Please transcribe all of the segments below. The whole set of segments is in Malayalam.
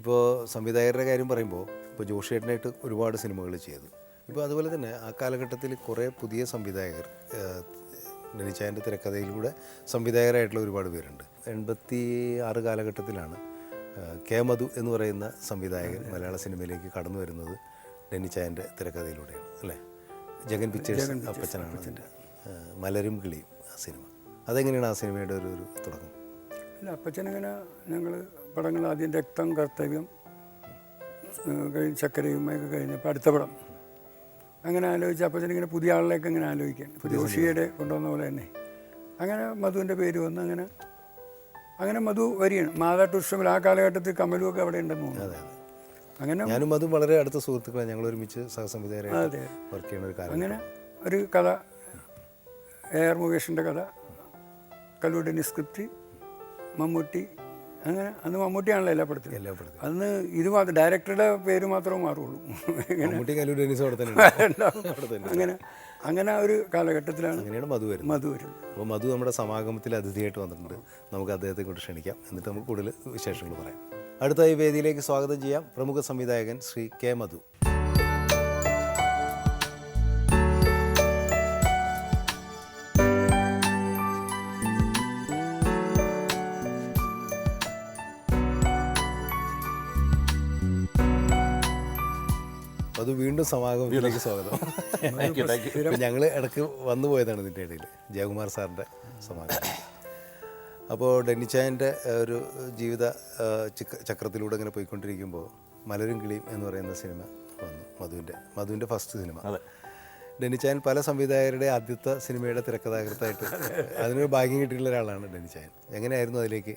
ഇപ്പോൾ സംവിധായകരുടെ കാര്യം പറയുമ്പോൾ ഇപ്പോൾ ജോഷിയേട്ടനായിട്ട് ഒരുപാട് സിനിമകൾ ചെയ്തു. ഇപ്പോൾ അതുപോലെ തന്നെ ആ കാലഘട്ടത്തിൽ കുറേ പുതിയ സംവിധായകർ ഡെനിച്ചായന്റെ തിരക്കഥയിലൂടെ സംവിധായകരായിട്ടുള്ള ഒരുപാട് പേരുണ്ട്. എൺപത്തി ആറ് കാലഘട്ടത്തിലാണ് കെ മധു എന്ന് പറയുന്ന സംവിധായകൻ മലയാള സിനിമയിലേക്ക് കടന്നു വരുന്നത് ഡെനിച്ചായന്റെ തിരക്കഥയിലൂടെയാണ് അല്ലേ? ജഗൻ പിക്ചേഴ്സ് അപ്പച്ചനാണ് അതിന്റെ മലരും കിളിയും ആ സിനിമ. അതെങ്ങനെയാണ് ആ സിനിമയുടെ ഒരു ഒരു തുടക്കം? അല്ല അപ്പച്ചനങ്ങനെ ഞങ്ങൾ പടങ്ങൾ ആദ്യം രക്തം കർത്തവ്യം കഴിഞ്ഞ് ചക്കരയുമൊക്കെ കഴിഞ്ഞപ്പോൾ അടുത്ത പടം. അങ്ങനെ ആലോചിച്ച് അപ്പച്ചനിങ്ങനെ പുതിയ ആളിലേക്ക് അങ്ങനെ ആലോചിക്കാൻ ജോഷിയുടെ കൊണ്ടുവന്ന പോലെ തന്നെ. അങ്ങനെ മധുവിന്റെ പേര് വന്ന് അങ്ങനെ അങ്ങനെ മധു വരികയാണ്. മാതാ ടൂറിസ്റ്റമിൽ ആ കാലഘട്ടത്തിൽ കമലുമൊക്കെ അവിടെ ഉണ്ടെന്ന് തോന്നുന്നു. അങ്ങനെ ഞാനും അതും വളരെ അടുത്ത സുഹൃത്തുക്കളാണ്. ഞങ്ങൾ ഒരുമിച്ച് സഹസംവിധായകരായിട്ട് വർക്ക് ചെയ്യുന്ന ഒരു കാര്യം അങ്ങനെ ഒരു കഥ എ ആർ മുകേഷിന്റെ കഥ കല്ലൂടിന്റെ സ്ക്രിപ്റ്റ് മമ്മൂട്ടി അങ്ങനെ അന്ന് മമ്മൂട്ടിയാണല്ലോ എല്ലാ പടത്തിലും. എല്ലാ പടത്തിലും. അന്ന് ഇത് മാത്രം ഡയറക്ടറുടെ പേര് മാത്രമേ മാറുള്ളൂ. അങ്ങനെ അങ്ങനെ ഒരു കാലഘട്ടത്തിലാണ് അങ്ങനെയാണ് മധു വരുന്നത്. മധു വരുന്നത്. അപ്പോൾ മധു നമ്മുടെ സമാഗമത്തിൽ അതിഥിയായിട്ട് വന്നിട്ടുണ്ട്. നമുക്ക് അദ്ദേഹത്തെ കൊണ്ട് ക്ഷണിക്കാം. എന്നിട്ട് നമുക്ക് കൂടുതൽ വിശേഷങ്ങൾ പറയാം. അടുത്തായി വേദിയിലേക്ക് സ്വാഗതം ചെയ്യാം പ്രമുഖ സംവിധായകൻ ശ്രീ കെ മധു. അത് വീണ്ടും സമാഗമത്തിലേക്ക് സ്വാഗതം. ഞങ്ങൾ ഇടയ്ക്ക് വന്നു പോയതാണ് ഇതിന്റെ ഇടയിൽ ജയകുമാർ സാറിന്റെ സമാഗമം. അപ്പോൾ ഡെന്നിച്ചായന്റെ ഒരു ജീവിത ചക്രത്തിലൂടെ ഇങ്ങനെ പോയിക്കൊണ്ടിരിക്കുമ്പോൾ മലരും കിളിയും എന്ന് പറയുന്ന സിനിമ വന്നു. മധുവിന്റെ മധുവിന്റെ ഫസ്റ്റ് സിനിമ. അതെ. ഡെന്നിച്ചായൻ പല സംവിധായകരുടെ ആദ്യത്തെ സിനിമയുടെ തിരക്കഥാകൃത്തായിട്ട് അതിനൊരു ഭാഗ്യം കിട്ടിയിട്ടുള്ള ഒരാളാണ് ഡെന്നിച്ചായൻ. എങ്ങനെയായിരുന്നു അതിലേക്ക്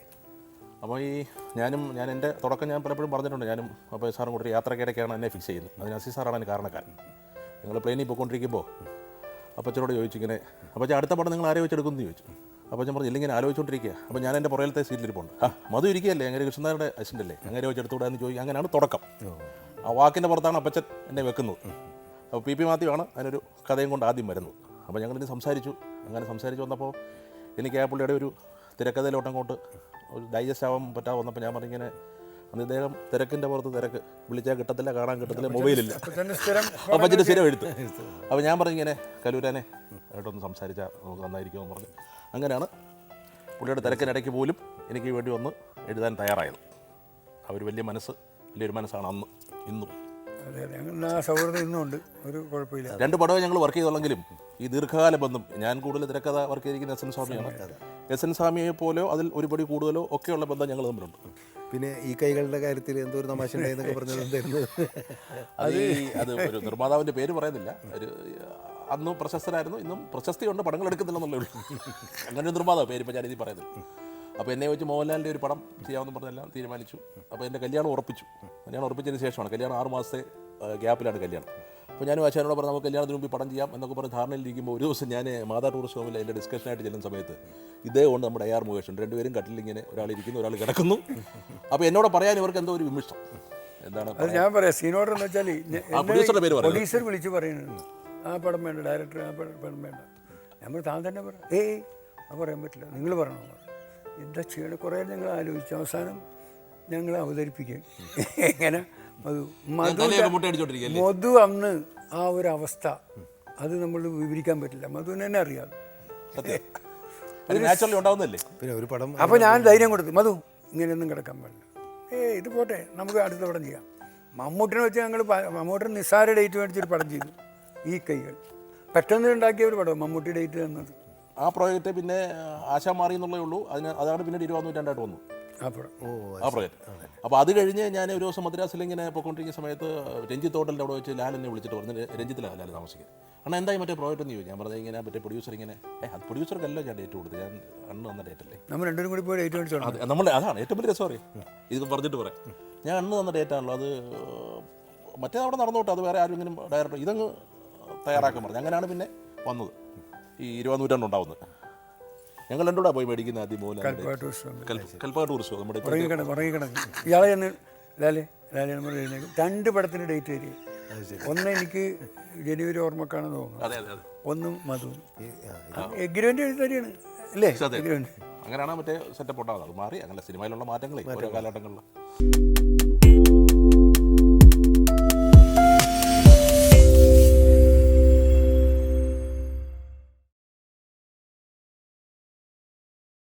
അപ്പോൾ ഈ ഞാനും ഞാൻ എന്റെ തുടക്കം ഞാൻ പലപ്പോഴും പറഞ്ഞിട്ടുണ്ട്. ഞാനും അപ്പോൾ സാറും കൂടി യാത്രക്കിടയ്ക്കാണ് എന്നെ ഫിക്സ് ചെയ്യുന്നത്. അതിന് അസി സാറാണ് അതിന് കാരണക്കാരൻ. നിങ്ങൾ പ്ലെയിനിൽ പോയിക്കൊണ്ടിരിക്കുമ്പോൾ അപ്പച്ചനോട് ചോദിച്ചു ഇങ്ങനെ അപ്പോൾ അടുത്ത പടം നിങ്ങൾ ആരെ വെച്ചെടുക്കുമെന്ന് ചോദിച്ചു. അപ്പോൾ ഞാൻ പറഞ്ഞു ഇല്ലെങ്കിൽ ആലോചിച്ചുകൊണ്ടിരിക്കുക അപ്പോൾ ഞാൻ എന്റെ പുറകിലത്തെ സീറ്റിലിരിപ്പുണ്ട് ആ മധു ഇരിക്കുകയല്ലേ? അങ്ങനെ കൃഷ്ണനാരുടെ അസിസ്റ്റന്റ് അല്ലേ അങ്ങനെ വെച്ചെടുത്തുകൂടാ എന്ന് ചോദിക്കും അങ്ങനെയാണ് തുടക്കം. ആ വാക്കിന്റെ പുറത്താണ് അപ്പച്ചൻ എന്നെ വെക്കുന്നത്. അപ്പോൾ പി പി മാത്യു ആണ് അതിനൊരു കഥയും കൊണ്ട് ആദ്യം വരുന്നത്. അപ്പോൾ ഞങ്ങളിനി സംസാരിച്ചു. അങ്ങനെ സംസാരിച്ച് വന്നപ്പോൾ എനിക്ക് ആ പുള്ളിയുടെ ഒരു തിരക്കഥയിലോട്ടം അങ്ങോട്ട് ഒരു ഡൈജസ്റ്റ് ആവാൻ പറ്റാതെ വന്നപ്പോൾ ഞാൻ പറഞ്ഞിങ്ങനെ അന്ന് ഇദ്ദേഹം തിരക്കിന്റെ പുറത്ത് തിരക്ക്. വിളിച്ചാൽ കിട്ടത്തില്ല കാണാൻ കിട്ടത്തില്ല മൊബൈലില്ല അപ്പച്ചന്റെ സ്ഥിരം എടുത്തു അപ്പോൾ ഞാൻ പറഞ്ഞു പറഞ്ഞിങ്ങനെ കലൂരാനെ ആയിട്ടൊന്ന് സംസാരിച്ചാൽ നമുക്ക് നന്നായിരിക്കുമെന്ന് പറഞ്ഞു. അങ്ങനെയാണ് പുള്ളിയുടെ തിരക്കിനിടയ്ക്ക് പോലും എനിക്ക് വേണ്ടി വന്ന് എഴുതാൻ തയ്യാറായത്. അവർ വലിയ മനസ്സ് വലിയൊരു മനസ്സാണ് അന്ന് ഇന്നും. അതെ അതെ. ഞങ്ങളുടെ ആ സൗഹൃദം ഇന്നും ഉണ്ട് ഒരു കുഴപ്പമില്ല. രണ്ട് പടവും ഞങ്ങൾ വർക്ക് ചെയ്തുള്ളെങ്കിലും ഈ ദീർഘകാല ബന്ധം ഞാൻ കൂടുതൽ തിരക്കഥ വർക്ക് ചെയ്തിരിക്കുന്ന എസ് എൻ സ്വാമിയാണ്. എസ് എൻ സ്വാമിയെ പോലെയോ അതിൽ ഒരുപടി കൂടുതലോ ഒക്കെയുള്ള ബന്ധം ഞങ്ങൾ തമ്മിലുണ്ട്. പിന്നെ ഈ കൈകളുടെ കാര്യത്തിൽ എന്തോ ഒരു തമാശ ഉണ്ടായെന്നൊക്കെ പറഞ്ഞത് എന്തായിരുന്നു? അത് അത് ഒരു നിർമ്മാതാവിന്റെ പേര് പറയുന്നില്ല. ഒരു അന്നും പ്രശസ്തനായിരുന്നു. ഇന്നും പ്രശസ്തിയുണ്ട് പടങ്ങൾ എടുക്കുന്നില്ല എന്നുള്ളൂ അങ്ങനെ ഒരു നിർമ്മാതാവ് പേര് ഇപ്പം ഞാനിതി പറയുന്നില്ല. അപ്പോൾ എന്നെ വെച്ച് മോഹൻലാലിന്റെ ഒരു പടം ചെയ്യാമെന്ന് പറഞ്ഞെല്ലാം തീരുമാനിച്ചു. അപ്പോൾ എന്റെ കല്യാണം ഉറപ്പിച്ചു. കല്യാണം ഉറപ്പിച്ചതിന് ശേഷമാണ്. കല്യാണം ആറ് മാസത്തെ ഗ്യാപ്പിലാണ് കല്യാണം. അപ്പോൾ ഞാനും ആശാനോട് പറഞ്ഞു നമുക്ക് കല്യാണത്തിന് മുമ്പ് പടം ചെയ്യാം എന്നൊക്കെ പറഞ്ഞ് ധാരണയിലിരിക്കുമ്പോൾ ഒരു ദിവസം ഞാൻ മാതാ ടൂറിസ്റ്റ് ഹോമിൽ എന്റെ ഡിസ്കഷനായിട്ട് ചെല്ലുന്ന സമയത്ത് ഇതേ കൊണ്ട് നമ്മുടെ എ ആർ മുകേഷ് ഉണ്ട് രണ്ടുപേരും കട്ടിലിങ്ങനെ ഒരാൾ ഇരിക്കുന്നു ഒരാൾ കിടക്കുന്നു. അപ്പോൾ എന്നോട് പറയാൻ ഇവർക്ക് എന്തോ ഒരു വിമിഷ്ടം. എന്താണ് അത് ഞാൻ പറയാം സീനോട് എന്ന് വെച്ചാൽ പ്രൊഡ്യൂസർ വിളിച്ച് പറയുന്നു ആ പടം വേണ്ട ഡയറക്ടർ ആ പടം പടം വേണ്ട. നമ്മൾ താൻ തന്നെ പറയാം ഏയ് അത് പറയാൻ പറ്റില്ല. നിങ്ങൾ പറയണം. എന്താ ചെയ്യണം? കുറേ ഞങ്ങൾ ആലോചിച്ചു അവസാനം ഞങ്ങൾ അവതരിപ്പിക്കും. എങ്ങനെ? മധു. മധു മധു അന്ന് ആ ഒരു അവസ്ഥ അത് നമ്മൾ വിവരിക്കാൻ പറ്റില്ല. മധുവിന് തന്നെ അറിയാം. അപ്പൊ അത് നാച്ചുറലി ഉണ്ടാവുന്നല്ലേ പിന്നെ ഒരു പടം അപ്പോൾ ഞാൻ ധൈര്യം കൊടുത്തു. മധു ഇങ്ങനെയൊന്നും കിടക്കാൻ പാടില്ല. ഏ ഇത് പോട്ടെ. നമുക്ക് അടുത്ത പടം ചെയ്യാം. മമ്മൂട്ടിനെ വെച്ച് ഞങ്ങൾ മമ്മൂട്ടിന് നിസ്സാര ഡേറ്റ് മേടിച്ചൊരു പടം ചെയ്തു. ഈ കൈകൾ. പെട്ടെന്ന് ഉണ്ടാക്കിയ ഒരു പടം മമ്മൂട്ടി ഡേറ്റ് തന്നത്. ആ പ്രോജക്റ്റ് പിന്നെ ആശാ മാറി എന്നുള്ളേ ഉള്ളൂ. അതിന് അതാണ് പിന്നീട് ഇരുപത്തിനൂറ്റാണ്ടായിട്ട് വന്നു ആ പ്രോജക്റ്റ്. അപ്പോൾ അത് കഴിഞ്ഞ് ഞാൻ ഒരു ദിവസം മദ്രാസിൽ ഇങ്ങനെ പോയിക്കൊണ്ടിരിക്കുന്ന സമയത്ത് രഞ്ജിത്ത് ഹോട്ടലിന്റെ അവിടെ വെച്ച് ലാൽ എന്നെ വിളിച്ചിട്ട് പറഞ്ഞു രഞ്ജിത്തിലാണ് ലാൽ താമസിക്കുന്നത് അണ്ണാ എന്തായി മറ്റേ പ്രോജക്റ്റ് എന്ന് ചോദിച്ചു. ഞാൻ പറഞ്ഞത് ഇങ്ങനെ മറ്റേ പ്രൊഡ്യൂസർ ഇങ്ങനെ അത് പ്രൊഡ്യൂസർക്കല്ലോ ഞാൻ ഡേറ്റ് കൊടുത്തത്. ഞാൻ അണ്ണ് തന്ന ഡേറ്റ് അല്ലേ? നമ്മൾ രണ്ടും കൂടി പോയി ഡേറ്റ് നമ്മൾ അതാണ് ഏറ്റവും വലിയ സോറി ഇത് പറഞ്ഞിട്ട് പറയാം. ഞാൻ അണ്ണ് തന്ന ഡേറ്റ് ആണല്ലോ അത് മറ്റേ അവിടെ നടന്നോട്ടെ അത് വേറെ ആരെങ്കിലും ഡയറക്ടർ ഇതങ്ങ് തയ്യാറാക്കാൻ പറഞ്ഞു. അങ്ങനെയാണ് പിന്നെ വന്നത്. ഈ ഇരുപത് നൂറ്റാണ്ടുണ്ടാവുന്നത് ഞങ്ങൾ രണ്ടുകൂടെ പോയി മേടിക്കുന്ന ആദ്യം മോല കൽപ്പക ടൂറിസ്റ്റ് നമ്മുടെ ഇയാളെ ഞാൻ ലാലെ ലാലെ നമ്മൾ രണ്ട് പടത്തിന്റെ ഡേറ്റ് തരിക ഒന്ന് എനിക്ക് ജനുവരി ഓർമ്മക്കാണെന്ന് തോന്നുന്നു. ഒന്നും മധു ഈ, എഗ്രിമെന്റ് എഴുതി തരികയാണ് അല്ലേ? അതെ. എഗ്രിമെന്റ് അങ്ങനെയാണ് മറ്റേ സെറ്റപ്പ് ഉണ്ടാകുന്നത് അത് മാറി അങ്ങനെ സിനിമയിലുള്ള മാറ്റങ്ങളെ ഓരോ കാലഘട്ടങ്ങളിൽ